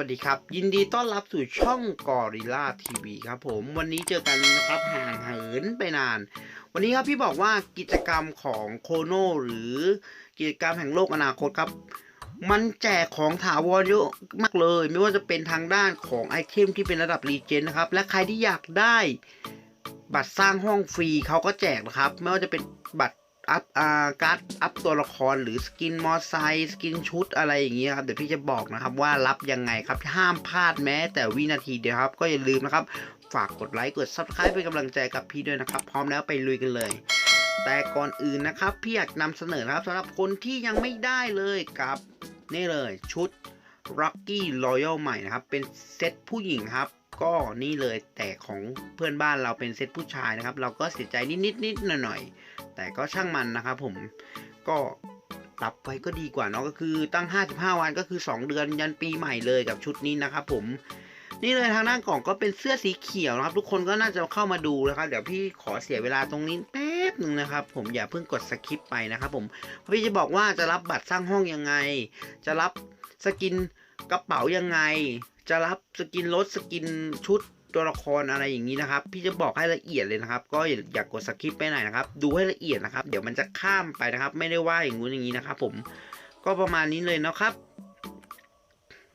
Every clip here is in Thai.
วัสดีครับ ยินดีต้อนรับสู่ช่องกอริล่าทีวีครับผมวันนี้เจอกันนะครับห่างเหินไปนาน วันนี้ครับพี่บอกว่ากิจกรรมของโคโนหรือกิจกรรมแห่งโลกอนาคตครับ มันแจกของถาวรเยอะมากเลย ไม่ว่าจะเป็นทางด้านของไอเทมที่เป็นระดับรีเจนนะครับ และใครที่อยากได้บัตรสร้างห้องฟรีเขาก็แจกนะครับ ไม่ว่าจะเป็นบัตร อัพอ่าการ์ดอัพตัวละครหรือสกินมอไซค์สกินชุดอะไรอย่างเงี้ยครับเดี๋ยวพี่จะบอกนะครับว่ารับยังไงครับห้ามพลาดแม้ แต่วินาทีเดียวครับ ก็อย่าลืมนะครับ ฝากกดไลค์กด subscribe เป็นกำลังใจกับพี่ด้วยนะครับ พร้อมแล้วไปลุยกันเลยแต่ก่อนอื่นนะครับพี่อยากนำเสนอนะครับสำหรับคนที่ยังไม่ได้เลยกับนี่เลยชุด Rocky Royal ใหม่นะครับ เป็นเซตผู้หญิงครับ ก็นี่เลยแต่ของเพื่อนบ้านเราเป็นเซตผู้ชายนะครับ เราก็เสียใจนิดนิดนิดหน่อยหน่อยๆแต่ก็ช่างมันนะครับผมก็รับไว้ก็ดีกว่าเนาะก็คือตั้ง 55 วันก็คือ 2 เดือนยันปีใหม่เลยกับชุดนี้นะครับผมนี่เลยทางด้านกล่องก็เป็นเสื้อสีเขียวนะครับ ทุกคนก็น่าจะเข้ามาดูนะครับ เดี๋ยวพี่ขอเสียเวลาตรงนี้แป๊บหนึ่งนะครับ ผมอย่าเพิ่งกดสคิปไปนะครับผมพี่จะบอกว่าจะรับบัตรสร้างห้องยังไง จะรับสกินกระเป๋ายังไง จะรับสกินรถสกินชุดตัวละครอะไรอย่างนี้นะครับ พี่จะบอกให้ละเอียดเลยนะครับ ก็อย่าอย่ากกดสคริปไปไหนนะครับ ดูให้ละเอียดนะครับ เดี๋ยวมันจะข้ามไปนะครับ ไม่ได้ว่าอย่างงู้นอย่างนี้นะครับ ผมก็ประมาณนี้เลยนะครับ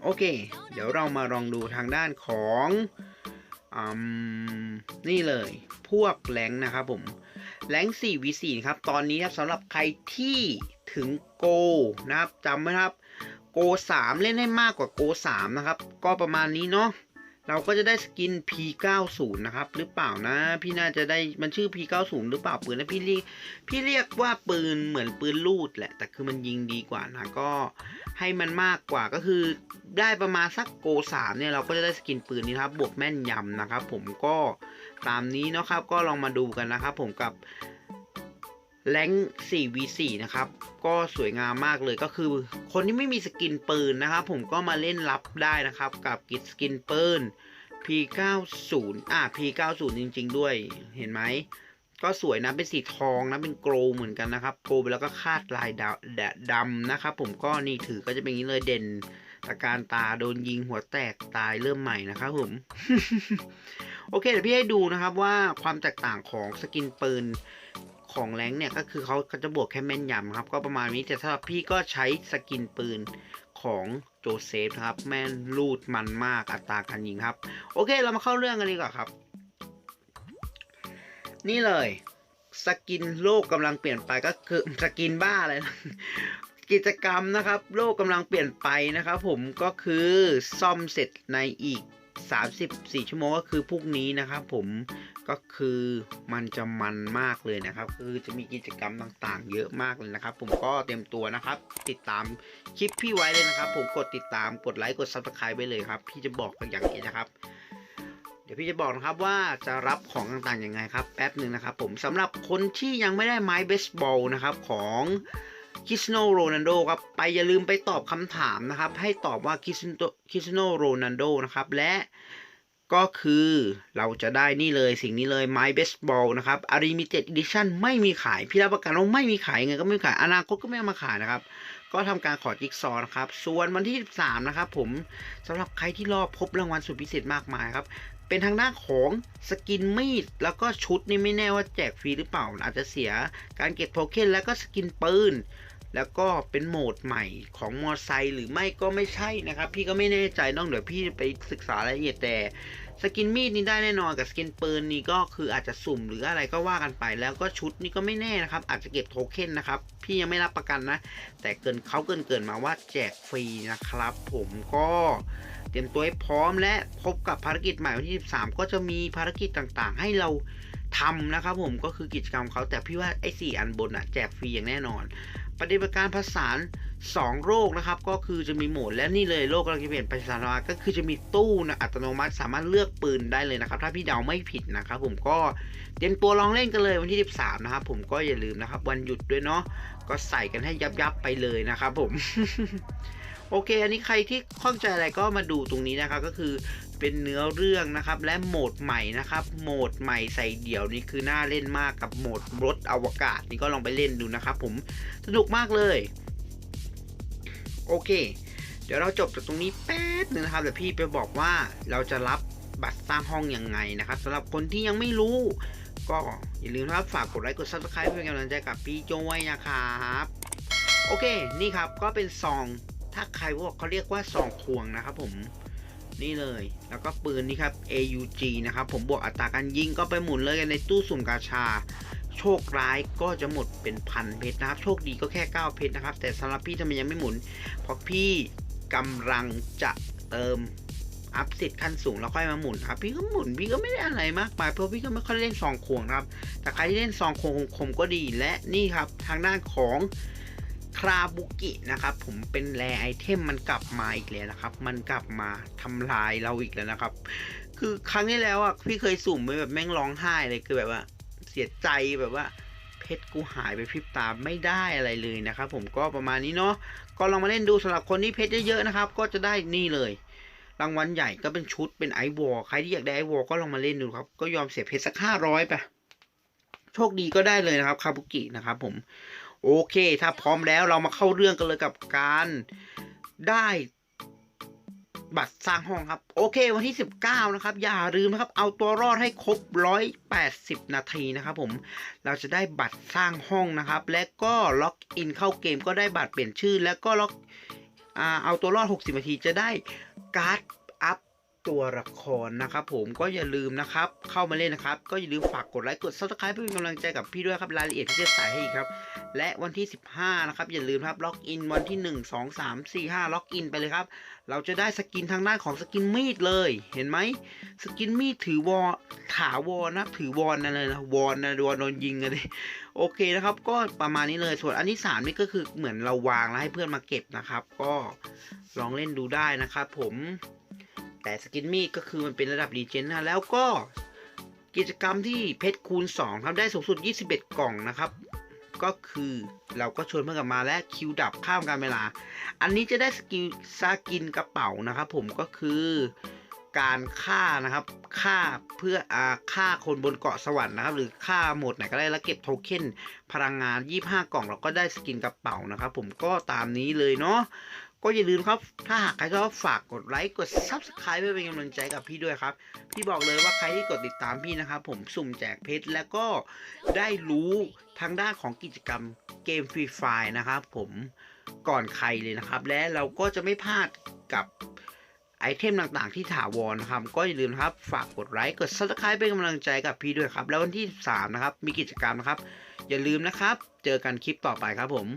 โอเค เดี๋ยวเรามาลองดูทางด้านของอนี่เลย พวกแรงนะครับผมแรง4 v 4ครับ ตอนนี้ครับสำหรับใครที่ถึงโกนะครับจำไว้นะครับ โก3เล่นให้มากกว่าโก3นะครับ ก็ประมาณนี้เนาะเราก็จะได้สกิน P90 นะครับ หรือเปล่านะ พี่น่าจะได้มันชื่อ P90 หรือเปล่าปืนนะพี่เรียกพี่เรียกว่าปืนเหมือนปืนลูดแหละ แต่คือมันยิงดีกว่านะก็ให้มันมากกว่าก็คือได้ประมาณสักโก3เนี่ยเราก็จะได้สกินปืนนี้ครับบวกแม่นยำนะครับ ผมก็ตามนี้นะครับก็ลองมาดูกันนะครับ ผมกับ แรง 4v4 นะครับ ก็สวยงามมากเลยก็คือ คนที่ไม่มีสกินปืนนะครับ ผมก็มาเล่นรับได้นะครับ กับกิจสกินปืน P90 อะ P90 จริง ๆ ด้วยเห็นไหม ก็สวยนะ เป็นสีทองนะ เป็นโกลเหมือนกันนะครับ โกลไปแล้วก็คาดลายดำดำนะครับ ผมก็นี่ถือก็จะเป็นอย่างนี้เลยเด่นตะการตาโดนยิงหัวแตกตายเริ่มใหม่นะครับผม โอเคเดี๋ยวพี่ให้ดูนะครับว่าความแตกต่างของสกินปืน ของแรงเนี่ยก็คือเขาเขาจะบวกแค่แม่นยำครับ ก็ประมาณนี้แต่สำหรับพี่ก็ใช้สกินปืนของโจเซฟครับ แม่นรูดมันมากอัตราการยิงครับ โอเคเรามาเข้าเรื่องกันดีกว่าครับ นี่เลยสกินโลกกำลังเปลี่ยนไปก็คือสกินบ้าเลยกิจกรรมนะครับ โลกกำลังเปลี่ยนไปนะครับ ผมก็คือซ่อมเสร็จในอีก 34 ชั่วโมงก็คือพรุ่งนี้นะครับ ผมก็คือมันจะมันมากเลยนะครับ คือจะมีกิจกรรมต่างๆ เยอะมากเลยนะครับ ผมก็เตรียมตัวนะครับ ติดตามคลิปพี่ไว้เลยนะครับ ผมกดติดตามกดไลค์กด subscribe ไว้เลยครับ พี่จะบอกอย่างนี้นะครับเดี๋ยวพี่จะบอกนะครับว่าจะรับของต่างๆยังไงครับแป๊บหนึ่งนะครับ ผมสำหรับคนที่ยังไม่ได้ไม้เบสบอลนะครับของ คริสโนโรนัลโดครับไปอย่าลืมไปตอบคำถามนะครับ ให้ตอบว่าคริสโนคริสโนโรนัลโดนะครับและก็คือเราจะได้นี่เลยสิ่งนี้เลย My Baseball นะครับ a r i m i t e d Edition ไม่มีขาย พี่รับประกันว่าไม่มีขายยังไงก็ไม่มีขาย อนาคตก็ไม่เอามาขายนะครับ ก็ทำการขอจิ๊กซอว์นะครับ ส่วนวันที่ 13 นะครับผมสำหรับใครที่รอพบรางวัลสุดพิเศษมากมายครับ เป็นทางด้านของสกินมีด แล้วก็ชุดนี่ไม่แน่ว่าแจกฟรีหรือเปล่า อาจจะเสียการเก็บโทเค็นแล้วก็สกินปืน แล้วก็เป็นโหมดใหม่ของมอไซค์หรือไม่ก็ไม่ใช่นะครับ พี่ก็ไม่แน่ใจต้องเดี๋ยวพี่ไปศึกษารายละเอียดแต่สกินมีดนี่ได้แน่นอนกับสกินปืนนี่ก็คืออาจจะสุ่มหรืออะไรก็ว่ากันไป แล้วก็ชุดนี่ก็ไม่แน่นะครับ อาจจะเก็บโทเค็นนะครับ พี่ยังไม่รับประกันนะ แต่เกินเขาเกินเกินมาว่าแจกฟรีนะครับ ผมก็เตรียมตัวให้พร้อมและพบกับภารกิจใหม่วันที่ 13 ก็จะมีภารกิจต่างๆ ให้เรา ทำนะครับผมก็คือกิจกรรมเขาแต่พี่ว่าไอ้สี่อันบนอะแจกฟรีอย่างแน่นอน ปฏิบัติการผสาน2โรคนะครับ ก็คือจะมีโหมดและนี่เลยโรคกำลังจะเปลี่ยนไปสารวัตก็คือจะมีตู้นะอัตโนมัติสามารถเลือกปืนได้เลยนะครับ ถ้าพี่เดาไม่ผิดนะครับ ผมก็เตรียมตัวลองเล่นกันเลยวันที่ 13 นะครับ ผมก็อย่าลืมนะครับ วันหยุดด้วยเนาะก็ใส่กันให้ยับยับไปเลยนะครับผมโอเค อันนี้ใครที่ข้องใจอะไรก็มาดูตรงนี้นะครับ ก็คือ เป็นเนื้อเรื่องนะครับ และโหมดใหม่นะครับ โหมดใหม่ใส่เดี่ยวนี่คือน่าเล่นมากกับโหมดรถอวกาศนี่ก็ลองไปเล่นดูนะครับผมสนุกมากเลย โอเค เดี๋ยวเราจบจากตรงนี้แป๊บนึงนะครับเดี๋ยวพี่ไปบอกว่าเราจะรับบัตรสร้างห้องยังไงนะครับสำหรับคนที่ยังไม่รู้ ก็อย่าลืมนะครับฝากกดไลค์กด subscribe เพื่อเป็นกำลังใจกับพี่โจ้ว้นะครับโอเค นี่ครับก็เป็นซองถ้าใครบอกเขาเรียกว่าซองควงนะครับผม นี่เลย แล้วก็ปืนนี่ครับ AUG นะครับ ผมบวกอัตราการยิงก็ไปหมุนเลยในตู้สุ่มกาชา โชคร้ายก็จะหมดเป็นพันเพชรนะครับ โชคดีก็แค่ 9 เพชรนะครับ แต่สำหรับพี่ทำไมยังไม่หมุน เพราะพี่กำลังจะเติมอัพสิทธิ์ขั้นสูงแล้วค่อยมาหมุนครับพี่ก็หมุนพี่ก็ไม่ได้อะไรมากมายเพราะพี่ก็ไม่ค่อยเล่นซองควงครับ แต่ใครที่เล่นซองควงคมก็ดีและนี่ครับทางด้านของ คราบุกินะครับผมเป็นแรไอเทมมันกลับมาอีกแล้วนะครับ มันกลับมาทำลายเราอีกแล้วนะครับ คือครั้งที่แล้วอะพี่เคยสุ่มไปแบบแม่งร้องไห้เลยคือแบบว่า เสียใจแบบว่าเพชรกูหายไปพริบตาไม่ได้อะไรเลยนะครับ ผมก็ประมาณนี้เนาะก็ลองมาเล่นดูสำหรับคนที่เพชรเยอะๆนะครับ ก็จะได้นี่เลย รางวัลใหญ่ก็เป็นชุดเป็นไอวอลใครที่อยากได้ไอวอลก็ลองมาเล่นดูครับก็ยอมเสียเพชรสักห้าร้อยไปโชคดีก็ได้เลยนะครับคาบุกินะครับผม โอเค ถ้าพร้อมแล้วเรามาเข้าเรื่องกันเลยกับการได้บัตรสร้างห้องครับ โอเค วันที่ 19 นะครับ อย่าลืมนะครับ เอาตัวรอดให้ครบ 180 นาทีนะครับผม เราจะได้บัตรสร้างห้องนะครับ และก็ล็อกอินเข้าเกมก็ได้บัตรเปลี่ยนชื่อ แล้วก็ล็อกเอาตัวรอด 60 นาทีจะได้การ์ด ตัวละครนะครับผมก็อย่าลืมนะครับเข้ามาเล่นนะครับ ก็อย่าลืมฝากกดไลค์กด subscribe เพื่อเป็นกำลังใจกับพี่ด้วยครับรายละเอียดที่จะใส่ให้อีกครับ และวันที่ 15 นะครับ อย่าลืมครับล็อกอินวันที่ 1 2 3 4 5 ล็อกอินไปเลยครับ เราจะได้สกินทางด้านของสกินมีดเลย เห็นไหมสกินมีดถือวอถาวรนะถือวอนอะไรนะวอนนะวอนโดนยิงเลยโอเคนะครับ ก็ประมาณนี้เลยส่วนอันที่สามนี่ก็คือเหมือนเราวางแล้วให้เพื่อนมาเก็บนะครับ ก็ลองเล่นดูได้นะครับผม แต่สกินมีดก็คือมันเป็นระดับรีเจนนะแล้วก็กิจกรรมที่เพชรคูณ2ทำได้สูงสุด 21 กล่องนะครับ ก็คือเราก็ชวนเพื่อนกลับมาและคิวดับข้ามการเวลา อันนี้จะได้สกิลซากินกระเป๋านะครับ ผมก็คือการฆ่านะครับฆ่าเพื่ออาฆ่าคนบนเกาะสวรรค์นะครับ หรือฆ่าหมดไหนก็ได้แล้วเก็บโทเค็นพลังงาน 25 กล่องเราก็ได้สกินกระเป๋านะครับ ผมก็ตามนี้เลยเนาะ ก็อย่าลืมครับ ถ้าหากใครชอบฝากกดไลค์กด Subscribe เพื่อเป็นกำลังใจกับพี่ด้วยครับ พี่บอกเลยว่าใครที่กดติดตามพี่นะครับ ผมสุ่มแจกเพชรแล้วก็ได้รู้ทางด้านของกิจกรรมเกมฟรีไฟนะครับ ผมก่อนใครเลยนะครับ และเราก็จะไม่พลาดกับไอเทมต่างๆ ที่ถาวรนะครับ ก็อย่าลืมครับ ฝากกดไลค์กด subscribe เป็นกำลังใจกับพี่ด้วยครับ แล้ววันที่ 3 นะครับ มีกิจกรรมนะครับ อย่าลืมนะครับ เจอกันคลิปต่อไปครับผม